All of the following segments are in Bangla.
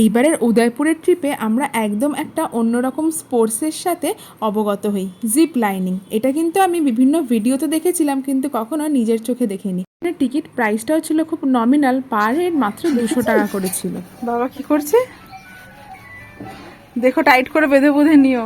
এইবারের উদয়পুরের ট্রিপে আমরা একদম একটা অন্যরকম স্পোর্টসের সাথে অবগত হই জিপ লাইনিং এটা কিন্তু আমি বিভিন্ন ভিডিওতে দেখেছিলাম, কিন্তু কখনো নিজের চোখে দেখিনি। টিকিট প্রাইসটাও ছিল খুব নমিনাল পার হেড মাত্র দুশো টাকা করেছিল। বাবা কি করছে? দেখো টাইট করে বেঁধে বুধে নিও।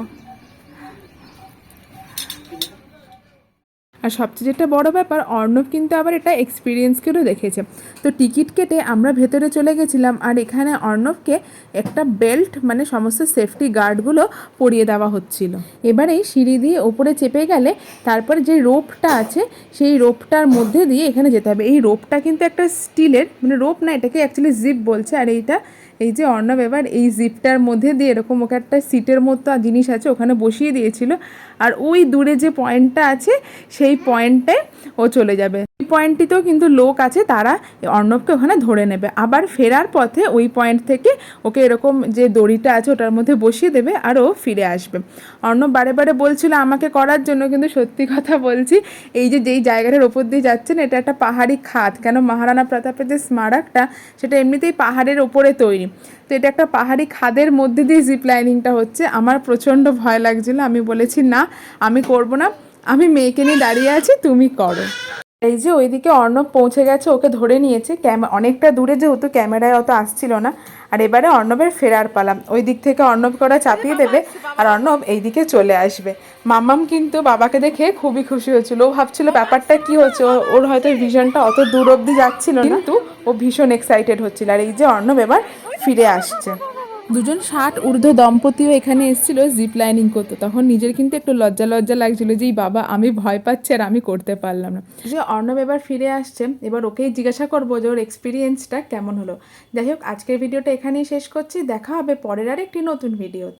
আর সবচেয়ে যেটা বড় ব্যাপার, অর্ণব কিন্তু আবার এটা এক্সপিরিয়েন্স করেও দেখেছে। তো টিকিট কেটে আমরা ভেতরে চলে গেছিলাম আর এখানে অর্ণবকে একটা বেল্ট মানে সমস্ত সেফটি গার্ডগুলো পরিয়ে দেওয়া হচ্ছিল। এবারে সিঁড়ি দিয়ে ওপরে চেপে গেলে তারপরে যে রোপটা আছে, সেই রোপটার মধ্যে দিয়ে এখানে যেতে হবে। এই রোপটা কিন্তু একটা স্টিলের মানে রোপ না, এটাকে অ্যাকচুয়ালি জিপ বলছে। আর এইটা এই যে অর্ণব এবার এই জিপটার মধ্যে দিয়ে এরকম ওকে একটা সিটের মতো জিনিস আছে ওখানে বসিয়ে দিয়েছিল। আর ওই দূরে যে পয়েন্টটা আছে, সেই পয়েন্টে ও চলে যাবে। পয়েন্টটিতেও কিন্তু লোক আছে, তারা অর্ণবকে ওখানে ধরে নেবে। আবার ফেরার পথে ওই পয়েন্ট থেকে ওকে এরকম যে দড়িটা আছে ওটার মধ্যে বসিয়ে দেবে আর ও ফিরে আসবে। অর্ণব বারে বারে বলছিল, আমাকে করার জন্য কিন্তু সত্যি কথা বলছি, এই যে যেই জায়গাটার ওপর দিয়ে যাচ্ছেন, এটা একটা পাহাড়ি খাত। কেন মহারানা প্রতাপের যে স্মারকটা, সেটা এমনিতেই পাহাড়ের ওপরে তৈরি। তো এটা একটা পাহাড়ি খাদের মধ্যে দিয়ে জিপ লাইনিংটা হচ্ছে। আমার প্রচণ্ড ভয় লাগছিল। আমি বলেছি, না, আমি করব না। আমি মেয়েকে নিয়ে দাঁড়িয়ে আছি, তুমি করো। এই যে ওইদিকে অর্ণব পৌঁছে গেছে, ওকে ধরে নিয়েছে। ক্যামে, অনেকটা দূরে যেহেতু ক্যামেরায় অত আসছিল না। আর এবারে অর্ণবের ফেরার পালাম ওই দিক থেকে অর্ণবকে ওরা চাপিয়ে দেবে আর অর্ণব এই দিকে চলে আসবে। মাম্মাম কিন্তু বাবাকে দেখে খুবই খুশি হয়েছিল। ও ভাবছিল ব্যাপারটা কি হচ্ছে ওর হয়তো ভিশনটা অত দূর অবধি যাচ্ছিল কিন্তু ও ভীষণ এক্সাইটেড হচ্ছিল। আর এই যে অর্ণব এবার ফিরে আসছে। দুজন ষাট ঊর্ধ্ব দম্পতিও এখানে এসেছিল জিপ লাইনিং করতে। তখন নিজের কিন্তু একটু লজ্জা লজ্জা লাগছিল যে বাবা, আমি ভয় পাচ্ছি আর আমি করতে পারলাম না। যে অর্ণব এবার ফিরে আসছে। এবার ওকেই জিজ্ঞাসা করব যে, ওর এক্সপিরিয়েন্সটা কেমন হলো? যাই হোক, আজকের ভিডিওটা এখানেই শেষ করছি। দেখা হবে পরের আর একটি নতুন ভিডিও